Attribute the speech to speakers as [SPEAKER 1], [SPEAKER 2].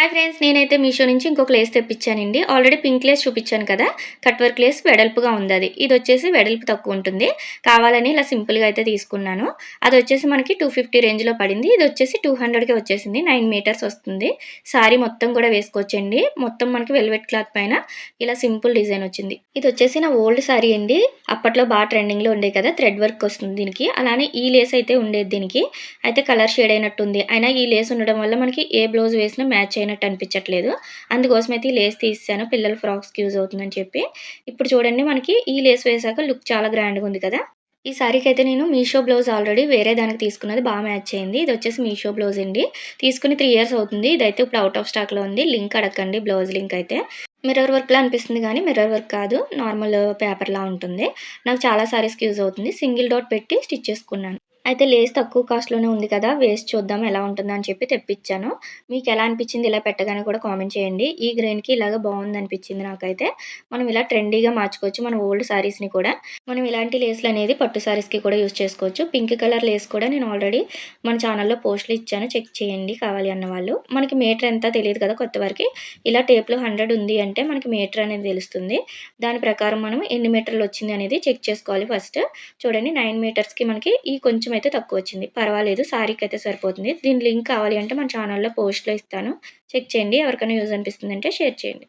[SPEAKER 1] Hi friends నేనైతే మీషో నుంచి ఇంకొక లేస్ తెప్పించానండి. ఆల్రెడీ పింక్ లేస్ చూపించాను కదా? కట్ వర్క్ లేస్ వెడల్పుగా ఉంది అది. ఇది వచ్చేసి వెడల్పు తక్కువ ఉంటుంది. కావాలని ఇలా సింపుల్గా అయితే తీసుకున్నాను. అది వచ్చేసి మనకి టూ ఫిఫ్టీ రేంజ్లో పడింది. ఇది వచ్చేసి టూ హండ్రెడ్కి వచ్చేసింది. నైన్ మీటర్స్ వస్తుంది. సారీ మొత్తం కూడా వేసుకోవచ్చండి. మొత్తం మనకి వెల్వెట్ క్లాత్ పైన ఇలా సింపుల్ డిజైన్ వచ్చింది. ఇది వచ్చేసి నా ఓల్డ్ సారీ అండి. అప్పట్లో బాగా ట్రెండింగ్లో ఉండే కదా? థ్రెడ్ వర్క్ వస్తుంది దీనికి. అలానే ఈ లేస్ అయితే ఉండేది దీనికి. అయితే కలర్ షేడ్ అయినట్టుంది. అయినా ఈ లేస్ ఉండడం వల్ల మనకి ఏ బ్లౌజ్ వేసినా మ్యాచ్ అయినట్టు అనిపించట్లేదు. అందుకోసం అయితే ఈ లేస్ తీసాను పిల్లల ఫ్రాక్స్కి యూజ్ అవుతుందని చెప్పి. ఇప్పుడు చూడండి మనకి ఈ లేస్ వేసాక లుక్ చాలా గ్రాండ్గా ఉంది కదా. ఈ సారీకి అయితే నేను మీషో బ్లౌజ్ ఆల్రెడీ వేరే దానికి తీసుకున్నది బాగా మ్యాచ్ అయింది. ఇది వచ్చేసి మీషో బ్లౌజ్ అండి. తీసుకుని త్రీ ఇయర్స్ అవుతుంది. ఇదైతే ఇప్పుడు అవుట్ ఆఫ్ స్టాక్లో ఉంది. లింక్ అడగండి బ్లౌజ్ లింక్ అయితే. మిర్రర్ వర్క్లా అనిపిస్తుంది కానీ మిర్రర్ వర్క్ కాదు. నార్మల్ పేపర్లా ఉంటుంది. నాకు చాలా సారీస్కి యూజ్ అవుతుంది. సింగిల్ డాట్ పెట్టి స్టిచ్ చేసుకున్నాను. అయితే లేస్ తక్కువ కాస్ట్లోనే ఉంది కదా వేస్ట్ చూద్దాం ఎలా ఉంటుందో అని చెప్పి తెప్పించాను. మీకు ఎలా అనిపించింది ఇలా పెట్టగానే కూడా కామెంట్ చేయండి. ఈ గ్రెయిన్కి ఇలాగ బాగుంది అనిపించింది నాకైతే. మనం ఇలా ట్రెండీగా మార్చుకోవచ్చు మన ఓల్డ్ శారీస్ని కూడా. మనం ఇలాంటి లేస్లు అనేది పట్టు శారీస్కి కూడా యూజ్ చేసుకోవచ్చు. పింక్ కలర్ లేస్ కూడా నేను ఆల్రెడీ మన ఛానల్లో పోస్ట్లు ఇచ్చాను. చెక్ చేయండి కావాలి అన్న వాళ్ళు. మనకి మీటర్ ఎంత తెలియదు కదా కొత్త వారికి. ఇలా టేప్లో హండ్రెడ్ ఉంది అంటే మనకి మీటర్ అనేది తెలుస్తుంది. దాని ప్రకారం మనం ఎన్ని మీటర్లు వచ్చింది అనేది చెక్ చేసుకోవాలి ఫస్ట్. చూడండి నైన్ మీటర్స్కి మనకి ఈ కొంచెం అయితే తక్కువ వచ్చింది పర్వాలేదు సారీకి అయితే సరిపోతుంది. దీని లింక్ కావాలి అంటే మన ఛానల్లో పోస్ట్లో ఇస్తాను. చెక్ చేయండి. ఎవరికైనా యూజ్ అనిపిస్తుంది అంటే షేర్ చేయండి.